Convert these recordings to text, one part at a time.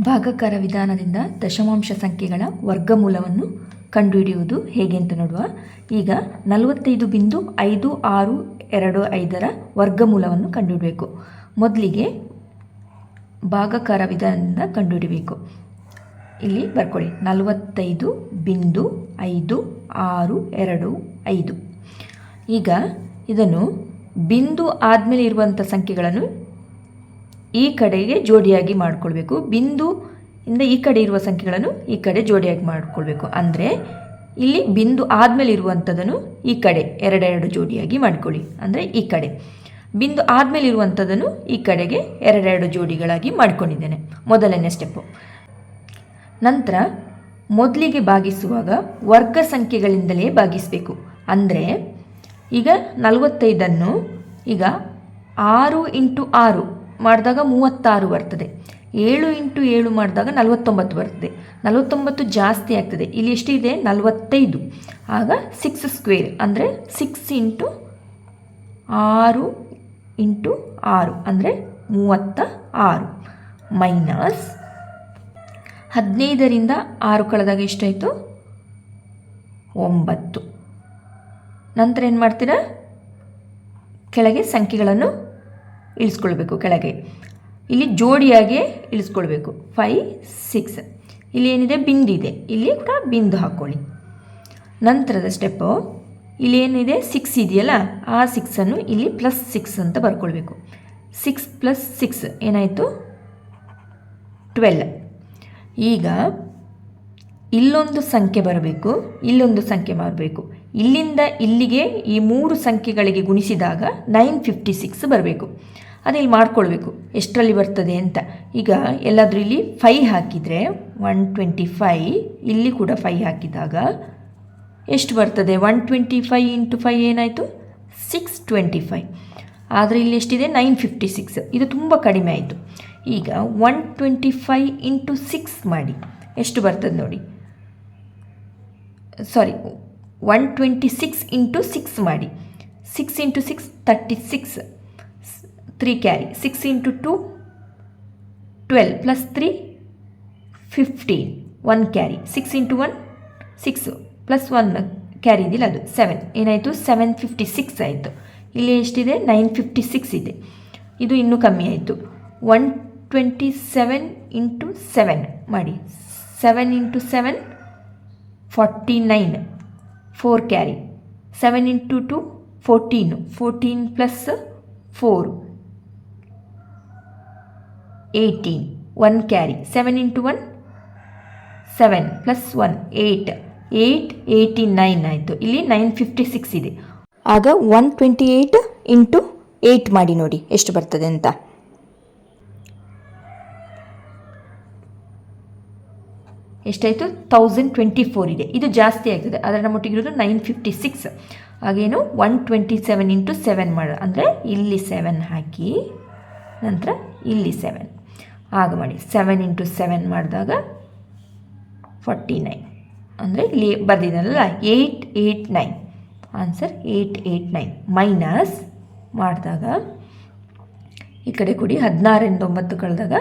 ಭಾಗಕಾರ ವಿಧಾನದಿಂದ ದಶಮಾಂಶ ಸಂಖ್ಯೆಗಳ ವರ್ಗಮೂಲವನ್ನು ಕಂಡುಹಿಡಿಯುವುದು ಹೇಗೆ ಅಂತ ನೋಡುವ. ಈಗ ನಲವತ್ತೈದು ಬಿಂದು ಐದು ಆರು ಎರಡು ಐದರ ವರ್ಗಮೂಲವನ್ನು ಕಂಡುಹಿಡಬೇಕು. ಮೊದಲಿಗೆ ಭಾಗಕಾರ ವಿಧಾನದಿಂದ ಕಂಡುಹಿಡಬೇಕು. ಇಲ್ಲಿ ಬರ್ಕೊಳ್ಳಿ. ನಲವತ್ತೈದು ಬಿಂದು ಐದು ಆರು ಎರಡು ಐದು. ಈಗ ಇದನ್ನು ಬಿಂದು ಆದಮೇಲೆ ಇರುವಂಥ ಸಂಖ್ಯೆಗಳನ್ನು ಈ ಕಡೆಗೆ ಜೋಡಿಯಾಗಿ ಮಾಡಿಕೊಳ್ಬೇಕು. ಬಿಂದು ಇಂದ ಈ ಕಡೆ ಇರುವ ಸಂಖ್ಯೆಗಳನ್ನು ಈ ಕಡೆ ಜೋಡಿಯಾಗಿ ಮಾಡಿಕೊಳ್ಬೇಕು. ಅಂದರೆ ಇಲ್ಲಿ ಬಿಂದು ಆದಮೇಲೆ ಇರುವಂಥದ್ದನ್ನು ಈ ಕಡೆ ಎರಡೆರಡು ಜೋಡಿಯಾಗಿ ಮಾಡಿಕೊಳ್ಳಿ. ಅಂದರೆ ಈ ಕಡೆ. ಬಿಂದು ಆದಮೇಲೆ ಇರುವಂಥದ್ದನ್ನು ಈ ಕಡೆಗೆ ಎರಡೆರಡು ಜೋಡಿಗಳಾಗಿ ಮಾಡಿಕೊಂಡಿದ್ದೇನೆ. ಮೊದಲನೇ ಸ್ಟೆಪ್ಪು ನಂತರ ಮೊದಲಿಗೆ ಭಾಗಿಸುವಾಗ ವರ್ಗ ಸಂಖ್ಯೆಗಳಿಂದಲೇ ಭಾಗಿಸಬೇಕು. ಅಂದರೆ ಈಗ ನಲವತ್ತೈದನ್ನು ಈಗ ಆರು ಇಂಟು ಆರು ಮಾಡಿದಾಗ ಮೂವತ್ತಾರು ಬರ್ತದೆ. ಏಳು ಇಂಟು ಏಳು ಮಾಡಿದಾಗ ನಲವತ್ತೊಂಬತ್ತು ಬರ್ತದೆ. ನಲವತ್ತೊಂಬತ್ತು ಜಾಸ್ತಿ ಆಗ್ತದೆ. ಇಲ್ಲಿ ಎಷ್ಟಿದೆ ನಲವತ್ತೈದು. ಆಗ ಸಿಕ್ಸ್ ಸ್ಕ್ವೇರ್ ಅಂದರೆ ಸಿಕ್ಸ್ ಇಂಟು ಆರು ಇಂಟು ಆರು ಅಂದರೆ ಮೂವತ್ತ ಆರು. ಮೈನಸ್ ಹದಿನೈದರಿಂದ ಆರು ಕಳೆದಾಗ ಎಷ್ಟಾಯಿತು? ಒಂಬತ್ತು. ನಂತರ ಏನು ಮಾಡ್ತೀರಾ? ಕೆಳಗೆ ಸಂಖ್ಯೆಗಳನ್ನು ಇಳಿಸ್ಕೊಳ್ಬೇಕು ಕೆಳಗೆ. ಇಲ್ಲಿ ಜೋಡಿಯಾಗಿ ಇಳಿಸ್ಕೊಳ್ಬೇಕು. ಫೈ ಸಿಕ್ಸ್ ಇಲ್ಲಿ ಏನಿದೆ? ಬಿಂದು ಇದೆ. ಇಲ್ಲಿ ಕೂಡ ಬಿಂದು ಹಾಕ್ಕೊಳ್ಳಿ ನಂತರದ ಸ್ಟೆಪ್ಪು ಇಲ್ಲಿ ಏನಿದೆ? ಸಿಕ್ಸ್ ಇದೆಯಲ್ಲ, ಆ ಸಿಕ್ಸನ್ನು ಇಲ್ಲಿ ಪ್ಲಸ್ ಸಿಕ್ಸ್ ಅಂತ ಬರ್ಕೊಳ್ಬೇಕು. ಸಿಕ್ಸ್ ಪ್ಲಸ್ ಸಿಕ್ಸ್ ಏನಾಯಿತು? ಟ್ವೆಲ್ ಈಗ ಇಲ್ಲೊಂದು ಸಂಖ್ಯೆ ಬರಬೇಕು, ಇಲ್ಲೊಂದು ಸಂಖ್ಯೆ ಬರಬೇಕು ಇಲ್ಲಿಂದ ಇಲ್ಲಿಗೆ ಈ ಮೂರು ಸಂಖ್ಯೆಗಳಿಗೆ ಗುಣಿಸಿದಾಗ ನೈನ್ ಫಿಫ್ಟಿ ಸಿಕ್ಸ್ ಬರಬೇಕು. ಅದಿಲ್ಲಿ ಮಾಡ್ಕೊಳ್ಬೇಕು. ಎಷ್ಟರಲ್ಲಿ ಬರ್ತದೆ ಅಂತ. ಈಗ ಎಲ್ಲಾದರೂ ಇಲ್ಲಿ ಫೈ ಹಾಕಿದರೆ ಒನ್ ಟ್ವೆಂಟಿ ಫೈ ಇಲ್ಲಿ ಕೂಡ ಫೈ ಹಾಕಿದಾಗ ಎಷ್ಟು ಬರ್ತದೆ? One twenty five into five ಏನಾಯಿತು? ಸಿಕ್ಸ್ ಟ್ವೆಂಟಿ ಫೈ ಆದರೆ ಇಲ್ಲಿ ಎಷ್ಟಿದೆ? ನೈನ್ ಫಿಫ್ಟಿ ಸಿಕ್ಸ್ ಇದು ತುಂಬ ಕಡಿಮೆ ಆಯಿತು. ಈಗ one twenty five into six ಮಾಡಿ. ಎಷ್ಟು ಬರ್ತದೆ ನೋಡಿ? Sorry one twenty six into six ಮಾಡಿ. Six into six thirty six three carry six into two twelve plus three fifteen one carry six into one six plus one carry ಇದಿಲ್ಲ ಅದು seven ಏನಾಯಿತು? Seven fifty six ಆಯಿತು. ಇಲ್ಲಿ ಎಷ್ಟಿದೆ? Nine fifty six ಇದೆ. ಇದು ಇನ್ನೂ ಕಮ್ಮಿ ಆಯಿತು. One twenty seven into seven ಮಾಡಿ. Seven into seven forty nine four carry seven into two fourteen fourteen plus four eighteen one carry seven into one seven plus one eight eight eighty nine ಆಯಿತು. ಇಲ್ಲಿ nine fifty six ಇದೆ. ಆಗ one twenty eight into eight ಮಾಡಿ ನೋಡಿ ಎಷ್ಟು ಬರ್ತದೆ ಅಂತ. ಎಷ್ಟಾಯಿತು? ತೌಸಂಡ್ ಟ್ವೆಂಟಿ ಫೋರ್ ಇದೆ. ಇದು ಜಾಸ್ತಿ ಆಗ್ತದೆ. ಅದರ ನಮ್ಮೊಟ್ಟಿಗಿರೋದು ನೈನ್ ಫಿಫ್ಟಿ ಸಿಕ್ಸ್ ಹಾಗೇನು one twenty seven into seven ಮಾಡ. ಅಂದರೆ ಇಲ್ಲಿ ಸೆವೆನ್ ಹಾಕಿ, ನಂತರ ಇಲ್ಲಿ ಸೆವೆನ್ ಆಗ ಮಾಡಿ ಸೆವೆನ್ ಇಂಟು ಸೆವೆನ್ ಮಾಡಿದಾಗ ಫಾರ್ಟಿ ನೈನ್ ಅಂದರೆ ಇಲ್ಲಿ ಬರೆದಿದ್ದಲ್ಲ eight eight nine answer eight eight nine minus ಮಾಡಿದಾಗ, ಈ ಕಡೆ ಕೊಡಿ ಹದಿನಾರರಿಂದ ಒಂಬತ್ತು ಕಳೆದಾಗ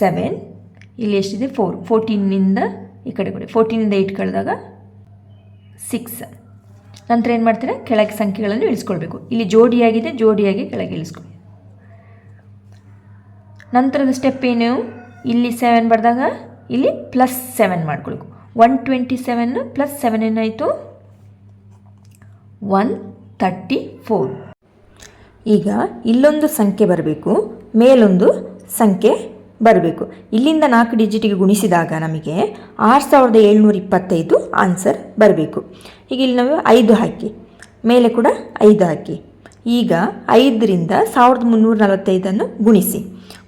ಸೆವೆನ್ ಇಲ್ಲಿ ಎಷ್ಟಿದೆ? ಫೋರ್ ಫೋರ್ಟೀನಿಂದ ಈ ಕಡೆ ಕೊಡಿ ಫೋರ್ಟೀನಿಂದ ಏಯ್ಟ್ ಕಳೆದಾಗ ಸಿಕ್ಸ್ ನಂತರ ಏನು ಮಾಡ್ತೀರಾ? ಕೆಳಗೆ ಸಂಖ್ಯೆಗಳನ್ನು ಇಳಿಸ್ಕೊಳ್ಬೇಕು. ಇಲ್ಲಿ ಜೋಡಿಯಾಗಿದೆ, ಜೋಡಿಯಾಗಿ ಕೆಳಗೆ ಇಳಿಸ್ಕೊಳ್ಳಿ ನಂತರದ ಸ್ಟೆಪ್ ಏನು? ಇಲ್ಲಿ ಸೆವೆನ್ ಬರೆದಾಗ ಇಲ್ಲಿ ಪ್ಲಸ್ ಸೆವೆನ್ ಮಾಡ್ಕೊಳ್ಬೇಕು. One twenty seven plus seven ಏನಾಯಿತು? ಒನ್ ತರ್ಟಿ ಫೋರ್ ಈಗ ಇಲ್ಲೊಂದು ಸಂಖ್ಯೆ ಬರಬೇಕು, ಮೇಲೊಂದು ಸಂಖ್ಯೆ ಬರಬೇಕು. ಇಲ್ಲಿಂದ ನಾಲ್ಕು ಡಿಜಿಟಿಗೆ ಗುಣಿಸಿದಾಗ ನಮಗೆ ಆರು ಸಾವಿರದ ಏಳ್ನೂರ ಇಪ್ಪತ್ತೈದು ಆನ್ಸರ್ ಬರಬೇಕು. ಈಗ ಇಲ್ಲಿ ನಾವು ಐದು ಹಾಕಿ, ಮೇಲೆ ಕೂಡ ಐದು ಹಾಕಿ. ಈಗ ಐದರಿಂದ ಸಾವಿರದ ಮುನ್ನೂರ ನಲವತ್ತೈದನ್ನು ಗುಣಿಸಿ.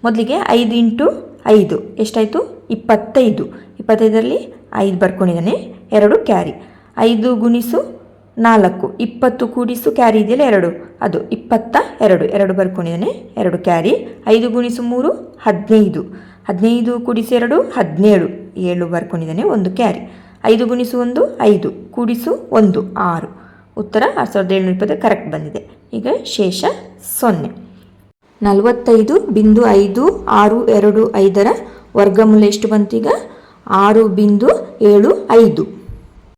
ಮೊದಲಿಗೆ ಐದು ಇಂಟು ಐದು. ಎಷ್ಟಾಯಿತು? ಇಪ್ಪತ್ತೈದು. ಇಪ್ಪತ್ತೈದರಲ್ಲಿ ಐದು ಬರ್ಕೊಂಡಿದ್ದಾನೆ. ಎರಡು ಕ್ಯಾರಿ. ಐದು ಗುಣಿಸು ನಾಲ್ಕು. ಇಪ್ಪತ್ತು ಕೂಡಿಸು ಕ್ಯಾರಿ ಇದೆಯಲ್ಲ ಎರಡು. ಅದು ಇಪ್ಪತ್ತ ಎರಡು. ಎರಡು ಬರ್ಕೊಂಡಿದ್ದಾನೆ. ಎರಡು ಕ್ಯಾರಿ. ಐದು ಗುಣಿಸು ಮೂರು, ಹದಿನೈದು. ಹದಿನೈದು ಕೂಡಿಸು ಎರಡು, ಹದಿನೇಳು. ಏಳು ಬರ್ಕೊಂಡಿದ್ದಾನೆ, ಒಂದು ಕ್ಯಾರಿ. ಐದು ಗುಣಿಸು ಒಂದು, ಐದು. ಕೂಡಿಸು ಒಂದು, ಆರು. ಉತ್ತರ ಆರು ಸಾವಿರದ ಏಳ್ನೂರ ಇಪ್ಪತ್ತು ಕರೆಕ್ಟ್ ಬಂದಿದೆ. ಈಗ ಶೇಷ ಸೊನ್ನೆ. ನಲವತ್ತೈದು ಬಿಂದು ಐದು ಆರು ಎರಡು ಐದರ ವರ್ಗಮೂಲ ಎಷ್ಟು ಬಂತೀಗ ಆರು ಬಿಂದು ಏಳು ಐದು.